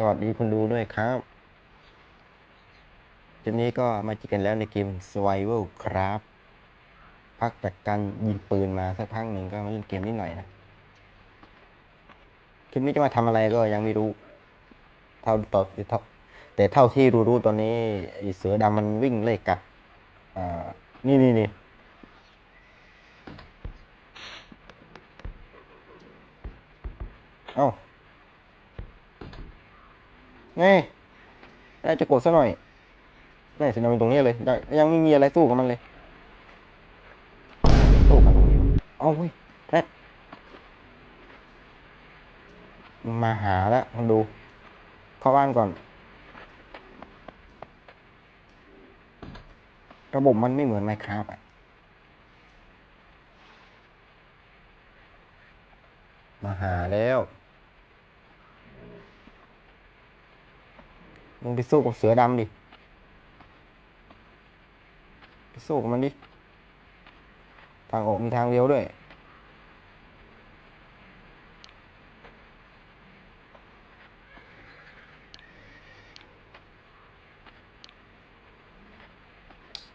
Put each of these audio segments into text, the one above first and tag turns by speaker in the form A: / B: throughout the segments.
A: สวัสดีคุณดูด้วยครับเกมนี้ก็มาจอกันแล้วในเกม Survival ครับพักจากการยิงปืนมาสักพักหนึ่งก็มาเล่นเกมนิดหน่อยนะ คลิปนี้จะมาทำอะไรก็ยังไม่รู้ เท่าต่อเท่าแต่เท่าที่รู้ๆตอนนี้เสือดำมันวิ่งไล่กัดอ่า นี่นี่นี่เอ้า ไงได้จะกดซะหน่อยได้สินาเป็นตรงนี้เลยยังไม่มีอะไรสู้กับมันเลยสู้กันตรงนี้เอาเว้ยแรดมาหาแล้วมาดูเข้าบ้านก่อน ระบบมันไม่เหมือนไมครับอะมาหาแล้ว มึงไปสู้กับเสือดำดิไปสู้กับมันดิทางออกมีทางเดียวด้วย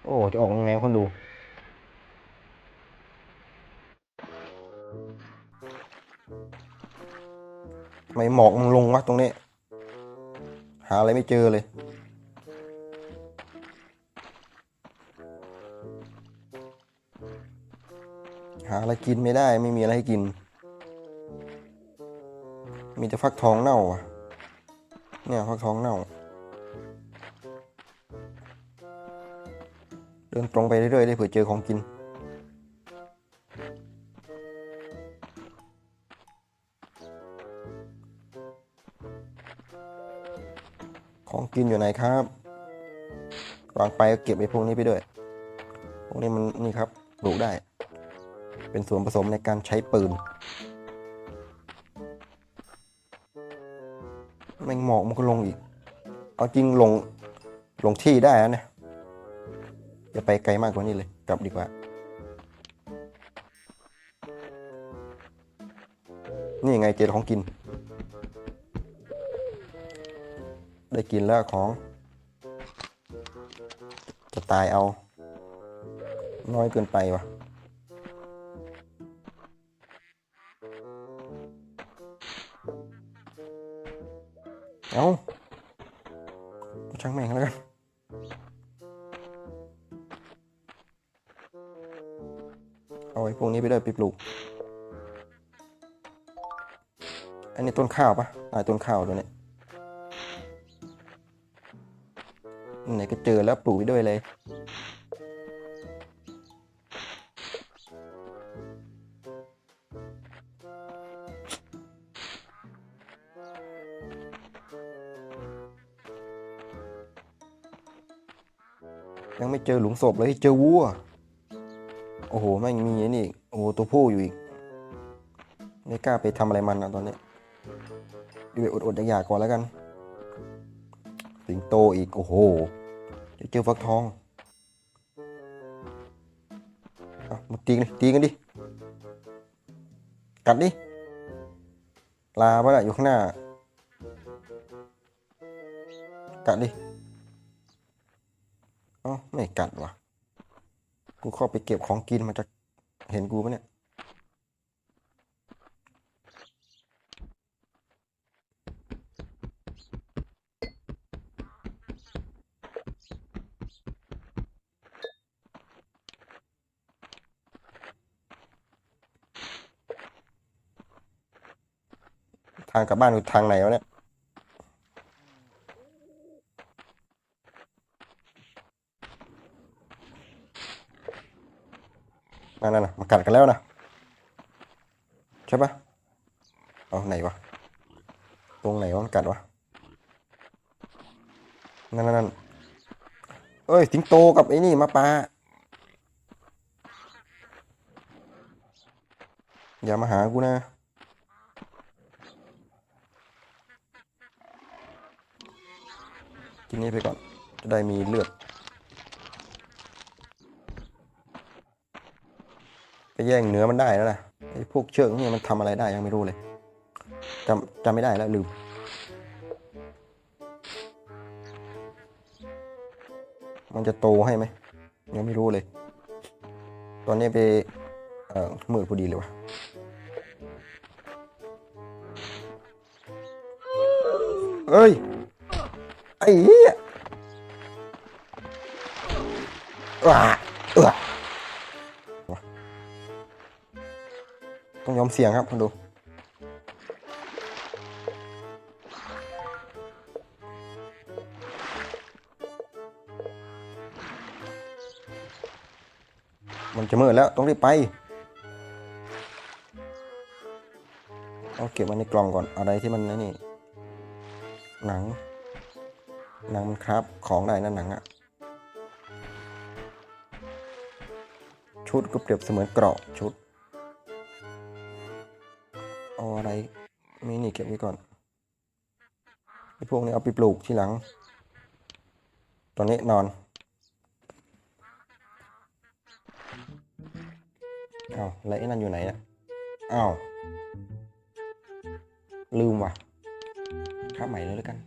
A: โอ้จะออกยังไงคนดูไม่หมอกมันลงวะตรงนี้หาอะไรไม่เจอเลย หาอะไรกินไม่ได้ไม่มีอะไรให้กิน มีแต่ฟักทองเน่าอะ เนี่ยฟักทองเน่า เดินตรงไปเรื่อยๆได้เผื่อเจอของกิน กินอยู่ไหนครับวางไปก็เก็บไอ้พวกนี้ไปด้วย พวกนี้มันนี่ครับปลูกได้ เป็นส่วนผสมในการใช้ปืน แมงหมอกมันก็ลงอีก เอาจริงลงลงที่ได้นะเนี่ยอย่าไปไกลมากกว่านี้เลย กลับดีกว่า นี่ไงเจอของกิน ได้กินแล้วของ จะตายเอา น้อยเกินไปวะเอาช่างแม่งแล้วกันเอาไอ้พวกนี้ไปด้วยไปปลูก อันนี้ต้นข้าวปะอ่าต้นข้าวตัวนี้ ไหนก็เจอแล้วปลูกไปด้วยเลย ยังไม่เจอหลุมศพเลยเจอวัว โอ้โหแม่งมีอ้นี่อีกโอ้ตัวผู้อยู่อีก ไม่กล้าไปทำอะไรมันนะตอนนี้อยู่แบบอดๆอยากๆก่อนแล้วกัน สิงโตอีก โอ้โห เจียวเจอฟักทองเอามาตีกันตีกันดิ กัดดิลาปะนะอยู่ข้างหน้า กัดดิเอ๋อไม่กัดว่ะ กูเข้าไปเก็บของกินมาจากเห็นกูปะเนี่ย ทางกลับบ้านคือทางไหนวะเนี่ยนั่นน่ะมากัดกันแล้วนะใช่ปะเอาไหนวะตรงไหนวะมันกัดวะนั่นนั่นเอ้ยสิงโตกับไอ้นี่มาปลาอย่ามาหากูนะ กินนี้ไปก่อน จะได้มีเลือด ไปแย่งเนื้อมันได้แล้วนะไอ้พวกเชิงนี่มันทำอะไรได้ยังไม่รู้เลยจำจำไม่ได้แล้วลืมมันจะโตให้ไหมยังไม่รู้เลย ตอนนี้ไปเอ่อมืดพอดีเลยวะเอ้ย ไอ้เหี้ยว้าเออวต้องยอมเสี่ยงครับคุณดูมันจะมืดแล้วต้องรีบไปเอาเก็บไว้ในกล่องก่อนอะไรที่มันนี่หนัง หนังมันครับของได้นะหนังอะชุดก็เปรียบเสมือนเกราะชุดเอาอะไรมีนี่เก็บไว้ก่อนไอ้พวกนี้เอาไปปลูกทีหลัง ตอนนี้นอนอ้าวแล้วไอ้นั่นอยู่ไหนอะอ้าวลืมว่ะข้าใหม่เลยแล้วกัน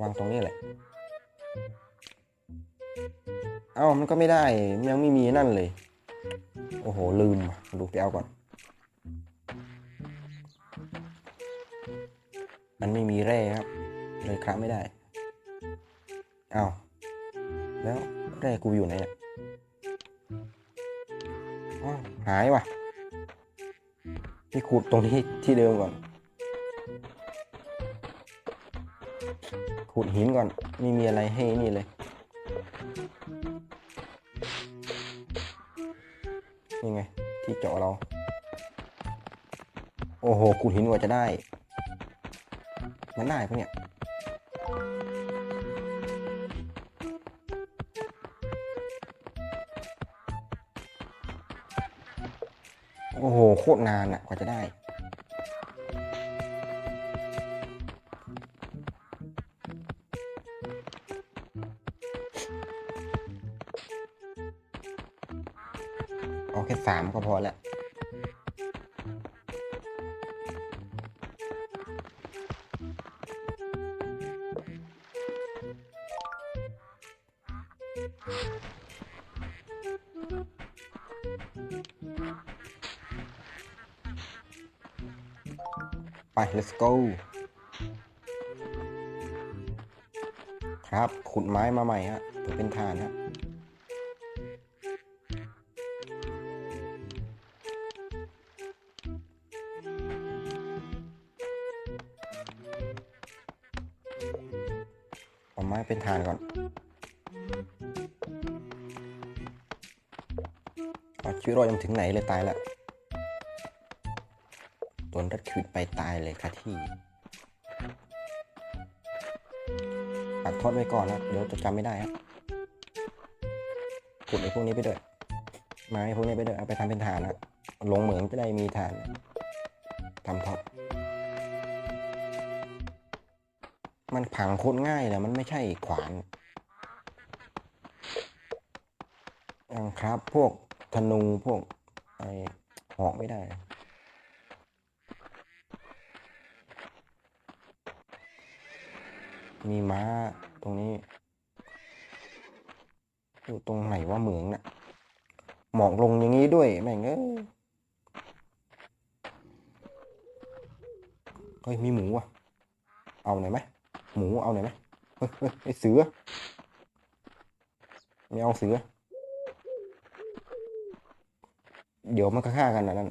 A: วางตรงนี้แหละ เอ้ามันก็ไม่ได้ ยังไม่มีนั่นเลย โอ้โห ลืมดูไปเอาก่อน มันไม่มีแร่ครับ เลยครับไม่ได้ เอ้าแล้วแร่กูอยู่ไหนเนี่ยอ้าวหายว่ะ พี่ขุดตรงนี้ที่เดิมก่อน ขุดหินก่อน ไม่มีอะไรให้นี่เลย นี่ไง ที่เจาะเรา โอ้โหขุดหินกว่าจะได้ มันได้ปะเนี่ยโอ้โห โคตรนานอะกว่าจะได้ let's go ครับ ขุดไม้มาใหม่ฮะเพื่อเป็นฐานฮะเอาไม้เป็นฐานก่อนเอาชีวิตรอดยังถึงไหนเลยตายแล้ว ดนรัดขีดไปตายเลยค่ะที่ปักทอดไว้ก่อนนะเดี๋ยวจะจำไม่ได้ครับขุดไอ้พวกนี้ไปด้วยไม้พวกนี้ไปด้วยเอาไปทำเป็นฐานนะลงเหมืองจะได้มีฐานทำท็อปมันผังโคตรง่ายเลยมันไม่ใช่ขวานอย่างครับ พวกธนูพวกไอ้หอกไม่ได้ มีม้าตรงนี้ อยู่ตรงไหนว่าเหมืองน่ะหมอกลงอย่างนี้ด้วยแม่งเอ้ยเฮ้ยมีหมูอะ เอาไหนไหมหมูเอาไหนไหมเฮ้ยเฮ้ยไอเสือไม่เอาเสือ เดี๋ยวมันก็ฆ่ากันนะนั่น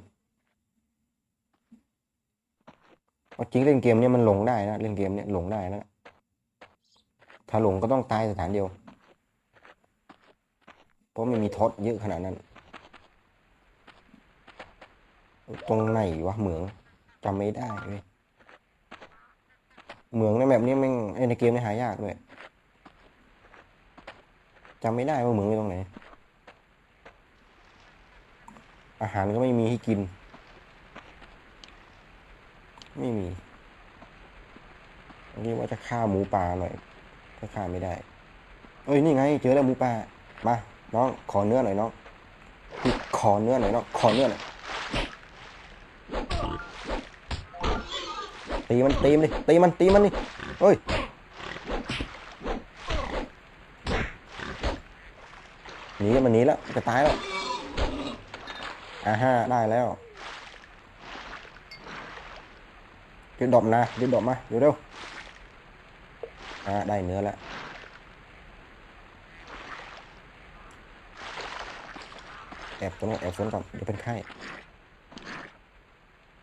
A: จริงเล่นเกมเนี้ยมันหลงได้นะเล่นเกมเนี้ยหลงได้นะ ถ้าหลงก็ต้องตายสถานเดียว เพราะมันมีทศเยอะขนาดนั้น ตรงไหนวะเหมืองจำไม่ได้เว้ยเหมืองในแบบนี้ม่งไอ้ในเกมนี่หายากด้วยจำไม่ได้ว่าเหมืองอยู่ตรงไหน อาหารก็ไม่มีให้กิน ไม่มีอันนี้ว่าจะฆ่าหมูป่าหน่อย ก็ฆ่าไม่ได้ เอ้ยนี่ไง เจอแล้วหมูป่ามาน้องขอเนื้อหน่อยน้องขอเนื้อหน่อยน้องขอเนื้อหน่อยตีมันตีมันดิตีมันตีมันดิเฮ้ยหนีมันหนีแล้วจะตายแล้วอ่าฮะได้แล้วยึดดอกนะยึดดอกมาเร็วเร็ว อ่าได้เนื้อแล้วแอบตัวนู้แอบฝนก่อนเดี๋ยวเป็นไข้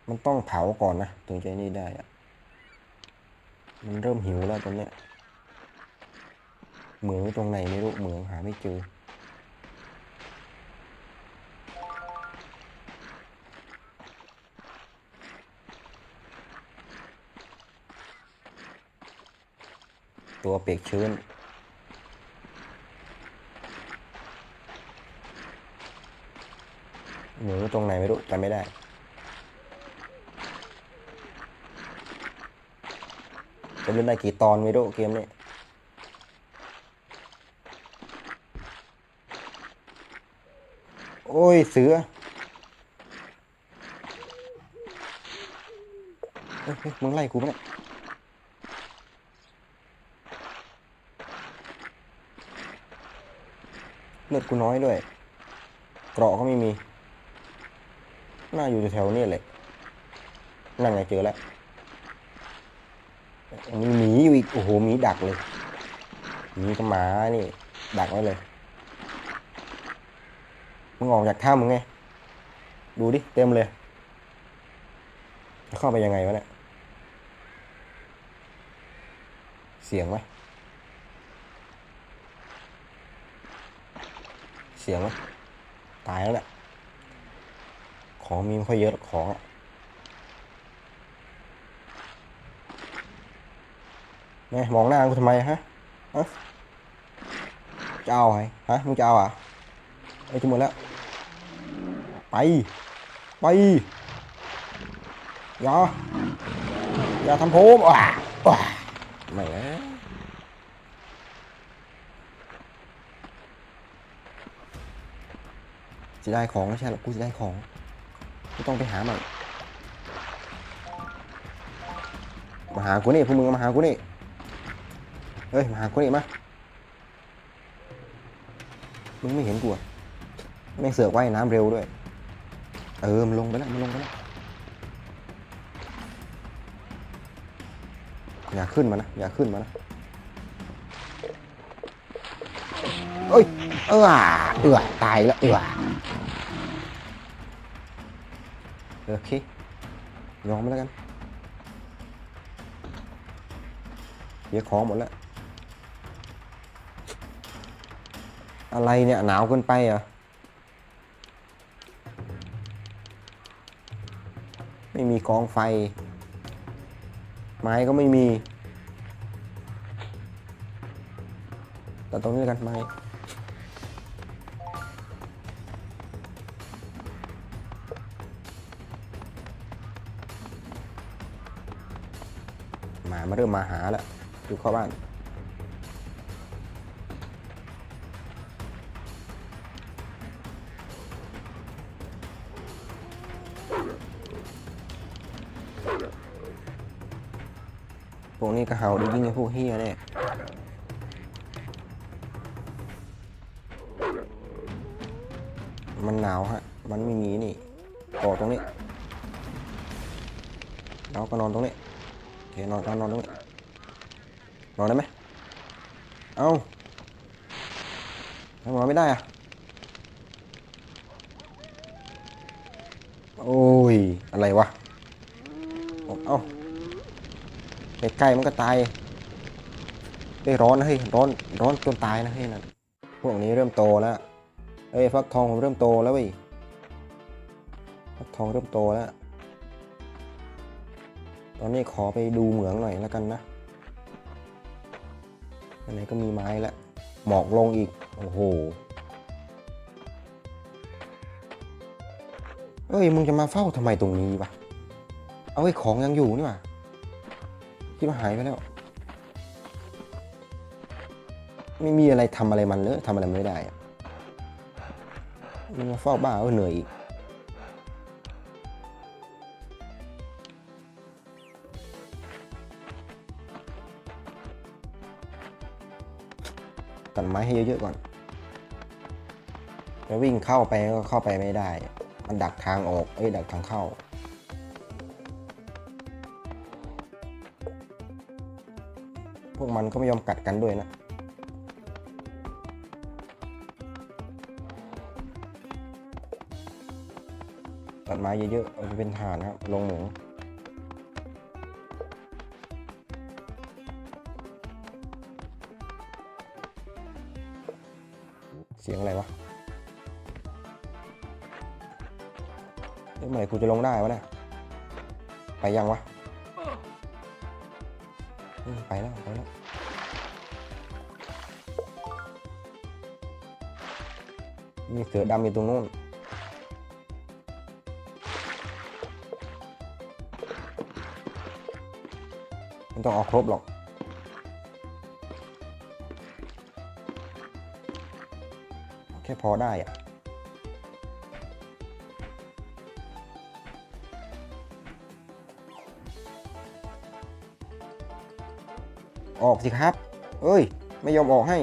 A: มันต้องเผาก่อนนะถึงจะนี่ได้อะมันเริ่มหิวแล้วตอนเนี้ยเหมืองตรงไหนไม่รู้เหมืองหาไม่เจอ ตัวเปียกชื้นหมืองตรงไหนไม่รู้จำไม่ได้ จะเล่นได้กี่ตอนไม่รู้เกมนี้โอ้ย เสือเฮ้ยมึงไล่กูปะเนี่ย เลือดกูน้อยด้วย เกราะก็ไม่มี น่าอยู่แถวนี้เลยนั่นไงเจอแล้วมีหมีอยู่อีก โอ้โหหมีดักเลยหมีกับหมานี่ ดักไว้เลย มึงออกจากถ้ำมึงไง ดูดิ เต็มเลย เข้าไปยังไงวะเนี่ย เสียงไหม เสียงตายแล้วแหละของมีไม่ค่อยเยอะของอะไงมองหน้ากูทำไมฮะจะเอาไงฮะมึงจะเอาอะไอ้ยจะหมดแล้ว ไป ไป อย่า อย่าทำโผมอะอะ จะได้ของไม่ใช่หรอกกูจะได้ของกูต้องไปหามันมาหากูนี่พวกมึงมาหากูนี่เฮ้ยมาหากูนี่มามึงไม่เห็นกูอะแม่งเสือกว่ายน้ำเร็วด้วย เออมันลงไปแล้วมันลงไปแล้วอย่าขึ้นมานะอย่าขึ้นมานะ เอ้ย เออเออตายแล้วเออโอเคยอมแล้วกันเสียของหมดแล้ว อะไรเนี่ย หนาวเกินไปเหรอะไม่มีกองไฟ ไม้ก็ไม่มีแต่ตรงนี้กันไม้ หมามาเริ่มมาหาแล้วดูเข้าบ้าน พวกนี้ก็เห่าดียิ่งกว่าพวกเฮียเนี่ยมันหนาวฮะ มันไม่มีนี่ก่อตรงนี้ เราก็นอนตรงนี้ อนอนอนนอนตรงนี้นอนได้ไหมเอาทำนอนไม่ได้อะโอ้ย อะไรวะ เอ้าใกล้ๆมันก็ตายเฮ้ยร้อนนะเฮ้ยร้อนร้อนจนตายนะเฮ้ยนั่นพวกนี้เริ่มโตแล้วเอ้ยฟักทองผมเริ่มโตแล้วเว้ยฟักทองเริ่มโตแล้ว ตอนนี้ขอไปดูเหมืองหน่อยแล้วกันนะอันไหนก็มีไม้แล้วหมอกลงอีก โอ้โห เอ้ย มึงจะมาเฝ้าทำไมตรงนี้วะ เอาไอ้ของยังอยู่นี่ว่าคิดว่าหายไปแล้ว ไม่มีอะไรทำอะไรมันเลยทำอะไรไม่ได้ มันมาเฝ้าบ้าก็เหนื่อยอีก ตัดไม้ให้เยอะๆก่อนแล้ววิ่งเข้าไปก็เข้าไปไม่ได้ มันดักทางออก เอ้ยดักทางเข้า พวกมันก็ไม่ยอมกัดกันด้วยนะตัดไม้เยอะๆเอาไปเป็นฐานครับ ลงหมู จะลงได้วะเนี่ยไปยังวะไปแล้วไปแล้วมีเสือดำอยู่ตรงนู้นไม่ต้องเอาครบหรอกแค่พอได้อะ สิครับ เอ้ย ไม่ยอมออกให้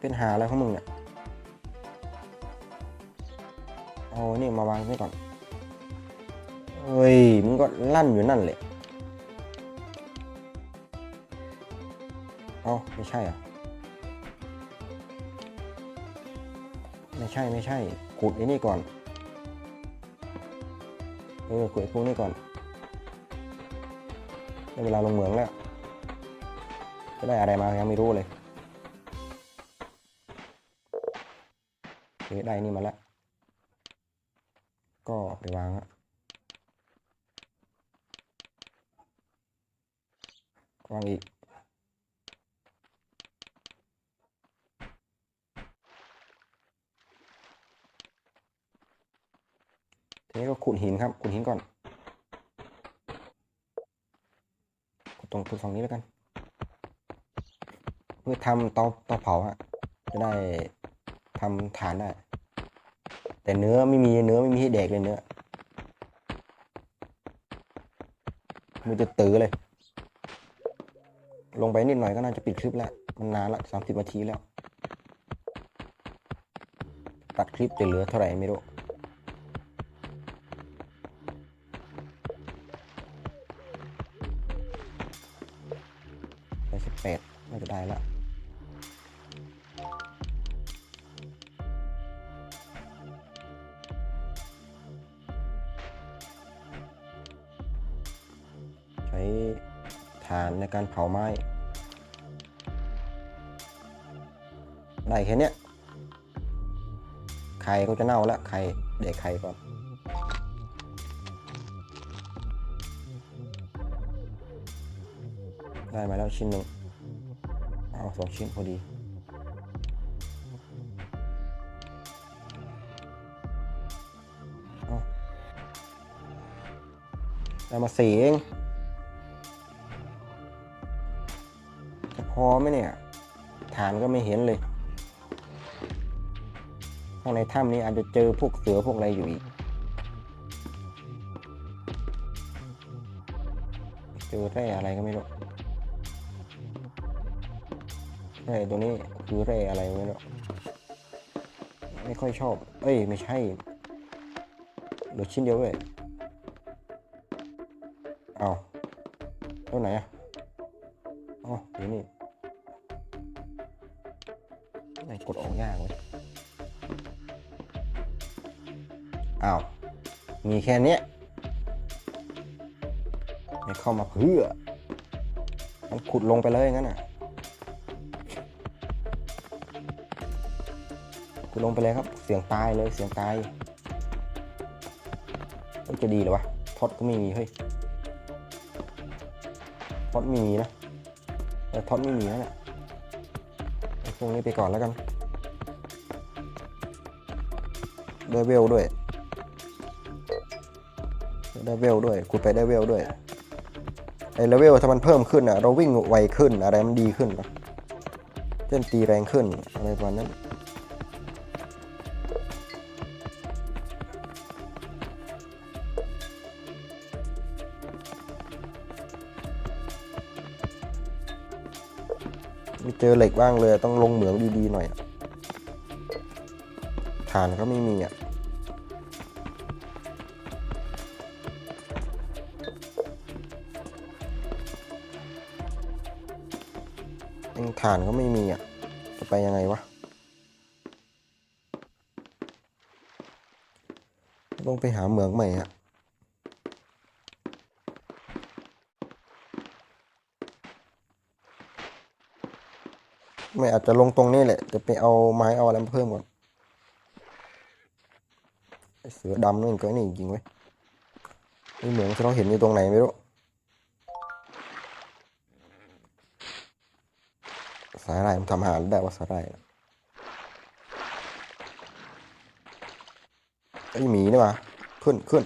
A: เป็นหาอะไรของมึงเนี่ยเอานี่มาวางไว้ก่อนเฮ้ย มึงก็ลั่นอยู่นั่นแหละเอาไม่ใช่อะ ไม่ใช่ไม่ใช่ ขุดไอ้นี่ก่อน เออขุดไอ้พวกนี้ก่อนได้เวลาลงเหมืองแล้ว จะได้อะไรมายังไม่รู้เลยเได้นี่มาแล้ว ก็ไปวางอะวางอีกทีนี้ก็ขุดหินครับขุดหินก่อนขุดตรงขุดฝั่งนี้แล้วกัน เพื่อทำเตาเตาเผาฮะจะได้ทำฐานได้ แต่เนื้อไม่มีเนื้อไม่มีให้แดกเลยเนื้อมันจะตื้อเลย ลงไปนิดหน่อยก็น่าจะปิดคลิปแล้ว มันนานละสามสิบนาทีแล้ว ตัดคลิปจะเหลือเท่าไหร่ไม่รู้ได้สิบแปดน่าจะได้ละ การเผาไม้ ได้แค่เนี้ยไข่ก็จะเน่าแล้วไข่เด็กไข่ก่อนได้มาแล้วชิ้นหนึ่งเอาสองชิ้นพอดีเอาได้มาสี่เอง อไหมเนี่ยฐานก็ไม่เห็นเลย ข้างในถ้ำนี้อาจจะเจอพวกเสือพวกอะไรอยู่อีก เจอแร่อะไรก็ไม่รู้แร่ตัวนี้คือแร่อะไรไม่รู้ไม่ค่อยชอบ เอ้ย ไม่ใช่เหลือชิ้นเดียวเว้ยเอาตัวไหนอะอ๋ออยู่นี่ ไหนกดออกยากเว้ยอ้าว มีแค่นี้ไม่เข้ามาเพื่อ มันขุดลงไปเลยงั้นน่ะ ขุดลงไปเลยครับ เสียงตายเลย เสียงตายจะดีหรอวะท็อตก็ไม่มีเฮ้ยท็อตไม่มีนะแต่ท็อตไม่มีนั่นแหละ พวกนี้ไปก่อนแล้วกันได้เวลด้วยได้เวลด้วยกูไปได้เวลด้วยไอ้เลเวลถ้ามันเพิ่มขึ้นอะเราวิ่งไวขึ้นอะไรมันดีขึ้นเล่นตีแรงขึ้นอะไรประมาณนั้น เจอเหล็กบ้างเลยต้องลงเหมืองดีๆหน่อยอะฐานก็ไม่มีอะเองฐานก็ไม่มีอะ จะไปยังไงวะ ต้องไปหาเหมืองใหม่อะ ไม่อาจจะลงตรงนี้แหละจะไปเอาไม้เอาอะไรมาเพิ่มก่อนเสือดำนี่นก็นี่จริงๆเว้ยนี่เหมืองที่เราเห็นอยู่ตรงไหนไม่รู้สาหร่ายมันทำอาหารได้ว่าสาหร่ายน่ะไอ้หมีนี่ว่าขึ้นขึ้น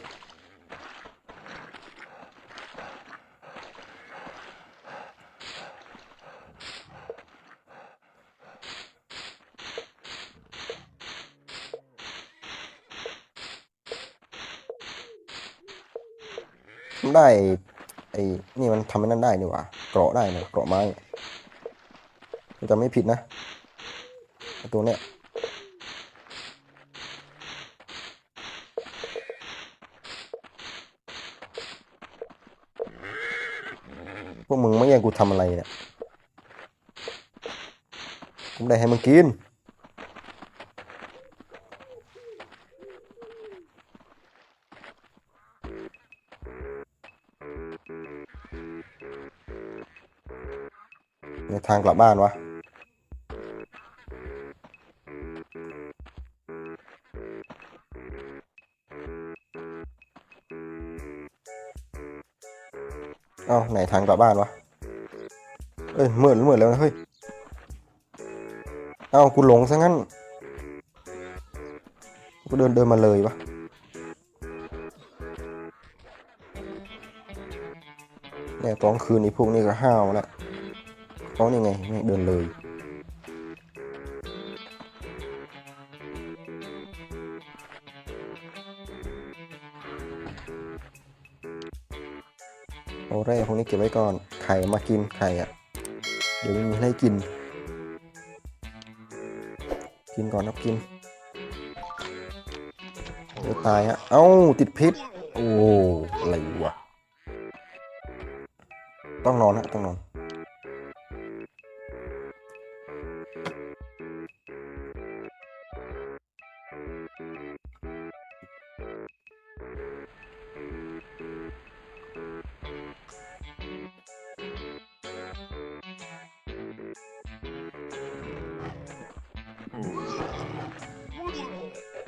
A: ได้ ไอ้นี่มันทำให้นั่นได้นี่หว่าเกราะได้เนี่ยเกราะไม้จะไม่ผิดนะตัวเนี้ยพวกมึงไม่แย่งกูทำอะไรเนี่ยผมได้ใทางกลับบ้านวะ เอาไหนทางกลับบ้านวะ เอ้ยมืดแล้วมืดแล้วนะเฮ้ย เอากูหลงซะงั้น กูเดินเดินมาเลยวะเนี่ยตอนคืนนี้พวกนี้ก็ห้าวแล้ว เขานี่ไงไม่เดินเลยโอ้แร่พวกนี้เก็บไว้ก่อน ไข่มากินไข่อะเดี๋ยวม่มีให้กิน กินก่อนครับกินเดี๋ยวตายฮะ เอ้า ติดพิษ โอ้ อะไรวะ ต้องนอนฮะ ต้องนอน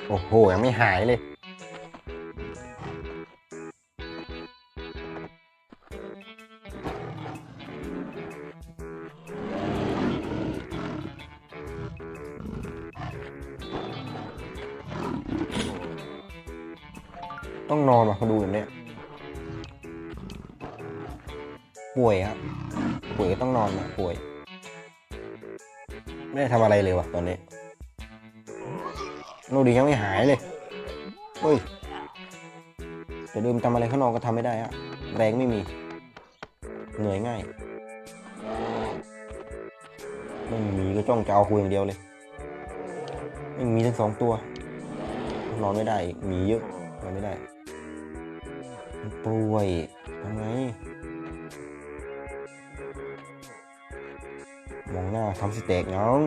A: โอ้โห ยังไม่หายเลย ต้องนอนว่ะมาดูอย่างเนี้ยป่วยครับป่วยก็ต้องนอนนะป่วย ไม่ได้ทำอะไรเลยว่ะตอนนี้ โนดียังไม่หายเลยเฮ้ยจะดื่มทำอะไรข้างนอกก็ทำไม่ได้อะแรงไม่มี เหนื่อยง่าย ไม่มีก็จ้องจะเอาคุยอย่างเดียวเลย ไม่มีทั้งสองตัวนอนไม่ได้มีเยอะนอนไม่ได้ป่วยทำไงมองหน้าทำสเต็กน้อง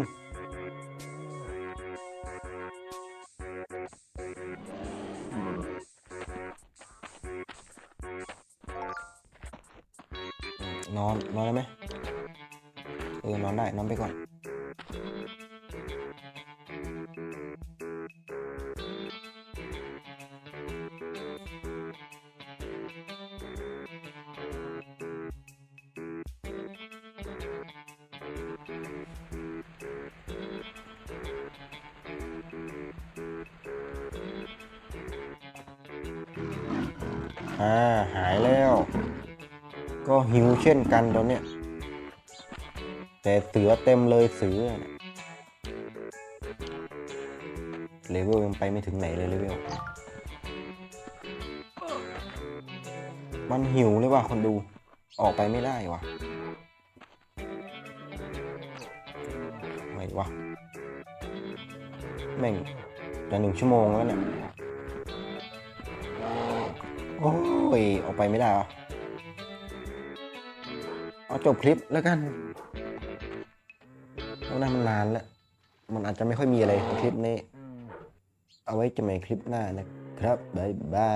A: นอนได้ไหมเออนอนได้นอนไปก่อนอ่าหายแล้ว ก็หิวเช่นกันตอนเนี้ยแต่เสือเต็มเลยเสือเลเวลยังไปไม่ถึงไหนเลยเลเวลมันหิวเลยว่ะคนดูออกไปไม่ได้ว่ะวะแม่งจะหนึ่งชั่วโมงแล้วเนี่ย โอ้ย ออกไปไม่ได้อเอา จบคลิปแล้วกันเพราะนั้นมันนานแล้ว มันอาจจะไม่ค่อยมีอะไรของคลิปนี้ เอาไว้จะใหม่คลิปหน้านะครับบ๊ายบาย